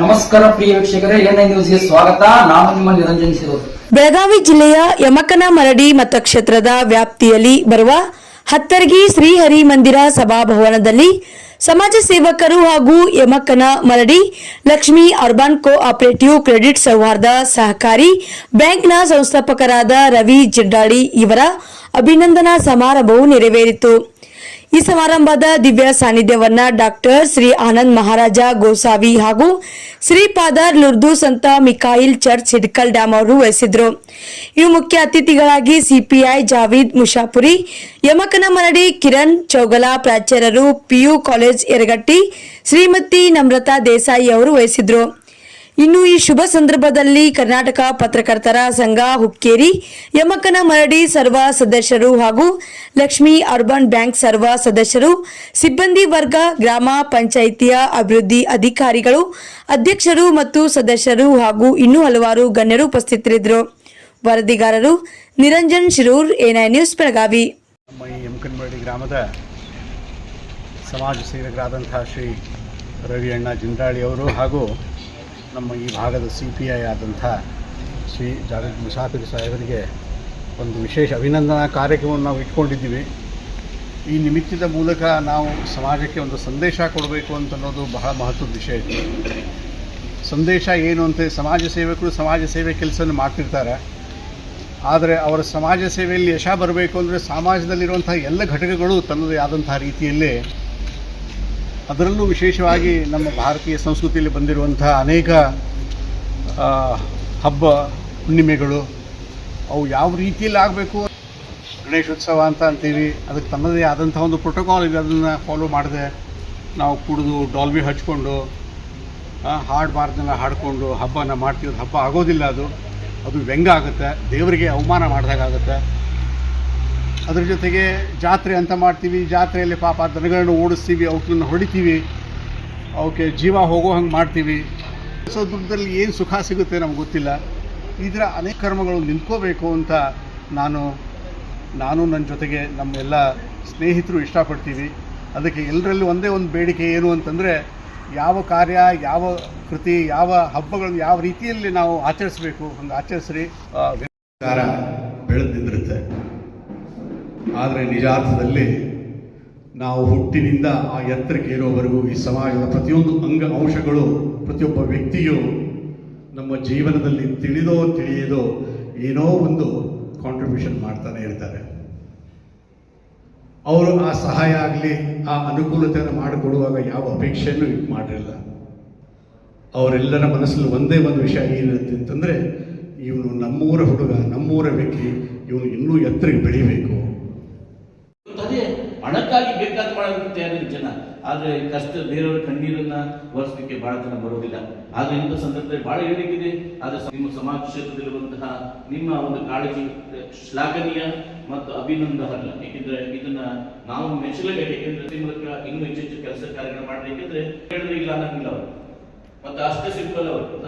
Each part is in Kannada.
ನಮಸ್ಕಾರ ಪ್ರಿಯ ವೀಕ್ಷಕರೇ, ಎನ್ ನ್ಯೂಸ್ಗೆ ಸ್ವಾಗತ. ನಾನು ನಿಮ್ಮ ನಿರಂಜನ್ ಸಿರೋದು ಬೆಳಗಾವಿ ಜಿಲ್ಲೆಯ ಯಮಕನ ಮರಡಿ ಮತಕ್ಷೇತ್ರದ ವ್ಯಾಪ್ತಿಯಲ್ಲಿ ಬರುವ ಹತ್ತರ್ಗಿ ಶ್ರೀಹರಿ ಮಂದಿರ ಸಭಾಭವನದಲ್ಲಿ ಸಮಾಜ ಸೇವಕರು ಹಾಗೂ Yamakanmaradi Lakshmi urban co operative credit ಸೌಹಾರ್ದ ಸಹಕಾರಿ ಬ್ಯಾಂಕ್ನ ಸಂಸ್ಥಾಪಕರಾದ ರವಿ ಜಿಡ್ಡಾಡಿ ಇವರ ಅಭಿನಂದನಾ ಸಮಾರಂಭವು ನೆರವೇರಿತು. ಈ ಸಮಾರಂಭದ ದಿವ್ಯ ಸಾನ್ನಿಧ್ಯವನ್ನ ಡಾಕ್ಟರ್ ಶ್ರೀ ಆನಂದ್ ಮಹಾರಾಜ ಗೋಸಾವಿ ಹಾಗೂ ಶ್ರೀಪಾದರ್ ಲುರ್ದು ಸಂತ ಮಿಕಾಯಿಲ್ ಚರ್ಚ್ ಹಿಡ್ಕಲ್ ಡ್ಯಾಮ್ ಅವರು ವಹಿಸಿದ್ರು. ಇವು ಮುಖ್ಯ ಅತಿಥಿಗಳಾಗಿ ಸಿಪಿಐ ಜಾವೀದ್ ಮುಷಾಪುರಿ, ಯಮಕನ ಮರಡಿ ಕಿರಣ್ ಚೌಗಲಾ, ಪ್ರಾಚಾರ್ಯರು ಪಿಯು ಕಾಲೇಜ್ ಯರಗಟ್ಟಿ, ಶ್ರೀಮತಿ ನಮ್ರತಾ ದೇಸಾಯಿ ಅವರು ವಹಿಸಿದ್ರು. ಇನ್ನು ಈ ಶುಭ ಸಂದರ್ಭದಲ್ಲಿ ಕರ್ನಾಟಕ ಪತ್ರಕರ್ತರ ಸಂಘ ಹುಕ್ಕೇರಿ, ಯಮಕನ ಮರಡಿ ಸರ್ವ ಸದಸ್ಯರು ಹಾಗೂ ಲಕ್ಷ್ಮಿ ಅರ್ಬನ್ ಬ್ಯಾಂಕ್ ಸರ್ವ ಸದಸ್ಯರು, ಸಿಬ್ಬಂದಿ ವರ್ಗ, ಗ್ರಾಮ ಪಂಚಾಯಿತಿಯ ಅಭಿವೃದ್ಧಿ ಅಧಿಕಾರಿಗಳು, ಅಧ್ಯಕ್ಷರು ಮತ್ತು ಸದಸ್ಯರು ಹಾಗೂ ಇನ್ನೂ ಹಲವಾರು ಗಣ್ಯರು ಉಪಸ್ಥಿತರಿದ್ದರು. ವರದಿಗಾರರು ನಿರಂಜನ್ ಶಿರೂರ್ ಎನ್ಐ ನ್ಯೂಸ್, ಬೆಳಗಾವಿ. ಗ್ರಾಮದ ಸಮಾಜ ಸೇವಕರಾದಂತಹ ಶ್ರೀ ರವಿ ಅಣ್ಣ ಜಿಂದಾಳಿ ಅವರು ಹಾಗೂ ನಮ್ಮ ಈ ಭಾಗದ ಸಿ ಪಿ ಐ ಆದಂಥ ಶ್ರೀ ಜಾವೇದ್ ಮುಸಾಫಿರ್ ಸಾಹೇಬರಿಗೆ ಒಂದು ವಿಶೇಷ ಅಭಿನಂದನಾ ಕಾರ್ಯಕ್ರಮವನ್ನು ನಾವು ಇಟ್ಕೊಂಡಿದ್ದೀವಿ. ಈ ನಿಮಿತ್ತದ ಮೂಲಕ ನಾವು ಸಮಾಜಕ್ಕೆ ಒಂದು ಸಂದೇಶ ಕೊಡಬೇಕು ಅಂತ ಅನ್ನೋದು ಬಹಳ ಮಹತ್ವದ ವಿಷಯ ಇದೆ. ಸಂದೇಶ ಏನು ಅಂತ ಸಮಾಜ ಸೇವಕರು ಸಮಾಜ ಸೇವೆ ಕೆಲಸವನ್ನು ಮಾಡ್ತಿರ್ತಾರೆ. ಆದರೆ ಅವರ ಸಮಾಜ ಸೇವೆಯಲ್ಲಿ ಯಶ ಬರಬೇಕು ಅಂದರೆ ಸಮಾಜದಲ್ಲಿರುವಂಥ ಎಲ್ಲ ಘಟಕಗಳು ತನ್ನದೇ ಆದಂಥ ರೀತಿಯಲ್ಲೇ ಅದರಲ್ಲೂ ವಿಶೇಷವಾಗಿ ನಮ್ಮ ಭಾರತೀಯ ಸಂಸ್ಕೃತಿಯಲ್ಲಿ ಬಂದಿರುವಂಥ ಅನೇಕ ಹಬ್ಬ ಹುಣ್ಣಿಮೆಗಳು ಅವು ಯಾವ ರೀತಿಯಲ್ಲಿ ಆಗಬೇಕು? ಗಣೇಶೋತ್ಸವ ಅಂತ ಅಂತೀವಿ. ಅದಕ್ಕೆ ತನ್ನದೇ ಆದಂಥ ಒಂದು ಪ್ರೋಟೋಕಾಲ್ ಇದೆ. ಅದನ್ನು ಫಾಲೋ ಮಾಡಿದೆ ನಾವು ಕುಡಿದು ಡಾಲ್ಬಿ ಹಚ್ಕೊಂಡು ಆ, ಹಾಡಬಾರ್ದನ್ನ ಹಾಡಿಕೊಂಡು ಹಬ್ಬನ ಮಾಡ್ತೀವಿ ಹಬ್ಬ ಆಗೋದಿಲ್ಲ ಅದು. ಅದು ವ್ಯಂಗ್ಯ ಆಗುತ್ತೆ. ದೇವರಿಗೆ ಅವಮಾನ ಮಾಡಿದಾಗುತ್ತೆ ಅದ್ರ ಜೊತೆಗೆ ಜಾತ್ರೆ ಅಂತ ಮಾಡ್ತೀವಿ. ಜಾತ್ರೆಯಲ್ಲಿ ಪಾಪ ದನಗಳನ್ನು ಓಡಿಸ್ತೀವಿ ಅವಕ್ಕನ್ನು ಹೊಡಿತೀವಿ. ಅವಕ್ಕೆ ಜೀವ ಹೋಗೋ ಹಂಗೆ ಮಾಡ್ತೀವಿ. ಸೊ ಏನು ಸುಖ ಸಿಗುತ್ತೆ ನಮ್ಗೆ ಗೊತ್ತಿಲ್ಲ. ಈ ಥರ ಅನೇಕ ಕರ್ಮಗಳು ನಿಂತ್ಕೋಬೇಕು ಅಂತ ನಾನು ನಾನು ನನ್ನ ಜೊತೆಗೆ ನಮ್ಮೆಲ್ಲ ಸ್ನೇಹಿತರು ಇಷ್ಟಪಡ್ತೀವಿ. ಅದಕ್ಕೆ ಎಲ್ಲರಲ್ಲಿ ಒಂದೇ ಒಂದು ಬೇಡಿಕೆ ಏನು ಅಂತಂದರೆ, ಯಾವ ಕಾರ್ಯ, ಯಾವ ಕೃತಿ, ಯಾವ ಹಬ್ಬಗಳನ್ನು ಯಾವ ರೀತಿಯಲ್ಲಿ ನಾವು ಆಚರಿಸಬೇಕು ಹಂಗೆ ಆಚರಿಸ್ರಿ. ವ್ಯವಹಾರ ಬೆಳೆದು ನಿಂದಿರುತ್ತೆ ಆದರೆ ನಿಜಾರ್ಥದಲ್ಲಿ ನಾವು ಹುಟ್ಟಿನಿಂದ ಆ ಎತ್ತರಕ್ಕೆ ಇರೋವರೆಗೂ ಈ ಸಮಾಜದ ಪ್ರತಿಯೊಂದು ಅಂಗ ಅಂಶಗಳು, ಪ್ರತಿಯೊಬ್ಬ ವ್ಯಕ್ತಿಯು ನಮ್ಮ ಜೀವನದಲ್ಲಿ ತಿಳಿದೋ ತಿಳಿಯದೋ ಏನೋ ಒಂದು ಕಾಂಟ್ರಿಬ್ಯೂಷನ್ ಮಾಡ್ತಾನೆ ಇರ್ತಾರೆ. ಅವರು ಆ ಸಹಾಯ ಆಗಲಿ, ಆ ಅನುಕೂಲತೆಯನ್ನು ಮಾಡಿಕೊಡುವಾಗ ಯಾವ ಅಪೇಕ್ಷೆಯನ್ನು ಇಟ್ಟು ಮಾಡಿರಲಿಲ್ಲ ಅವರೆಲ್ಲರ ಮನಸ್ಸಲ್ಲಿ ಒಂದೇ ಒಂದು ವಿಷಯ ಏನಿರುತ್ತೆ ಅಂತಂದರೆ, ಇವನು ನಮ್ಮೂರ ಹುಡುಗ, ನಮ್ಮೂರ ವ್ಯಕ್ತಿ, ಇವನು ಇನ್ನೂ ಎತ್ತರಿಗೆ ಬೆಳಿಬೇಕು. ಹಣಕ್ಕಾಗಿ ಬೇಕಾದ ಮಾಡೋದಕ್ಕೆ ತಯಾರಿಲ್ಲ ಜನ? ಆದ್ರೆ ಕಷ್ಟ ಬೇರೆಯವರ ಕಣ್ಣೀರನ್ನ ಒರೆಸಲಿಕ್ಕೆ ಬಹಳ ಜನ ಬರೋದಿಲ್ಲ. ಆದ್ರೆ ಇಂಥ ಸಂದರ್ಭದಲ್ಲಿ ಬಹಳ ಹೇಳಿಕಿದೆ ಆದ್ರೆ ನಿಮ್ಮ ಸಮಾಜ ಕ್ಷೇತ್ರದಲ್ಲಿರುವಂತಹ ನಿಮ್ಮ ಒಂದು ಕಾಳಜಿ ಶ್ಲಾಘನೀಯ ಮತ್ತು ಅಭಿನಂದನೀಯ. ಏಕೆಂದ್ರೆ ಇದನ್ನ ನಾವು ಮೆಚ್ಚಲೇಬೇಕು. ಏಕೆಂದ್ರೆ ಮೂಲಕ ಇನ್ನೂ ಹೆಚ್ಚು ಹೆಚ್ಚು ಕೆಲಸ ಕಾರ್ಯಗಳು ಮಾಡಿ ಏಕೆಂದ್ರೆ ಹೇಳಿದ್ರೆ ಇಲ್ಲ ಅನ್ನಂಗಿಲ್ಲ ಅವರು. ಮತ್ತೆ ಅಷ್ಟೇ ಸಿಂಪಲ್ ಅವರು.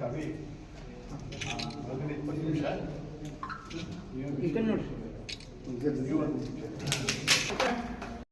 ಹಾಗಾಗಿ ಯಾಕೆಂದ್ರೆ ಬರೀ ನಿಮಿಷ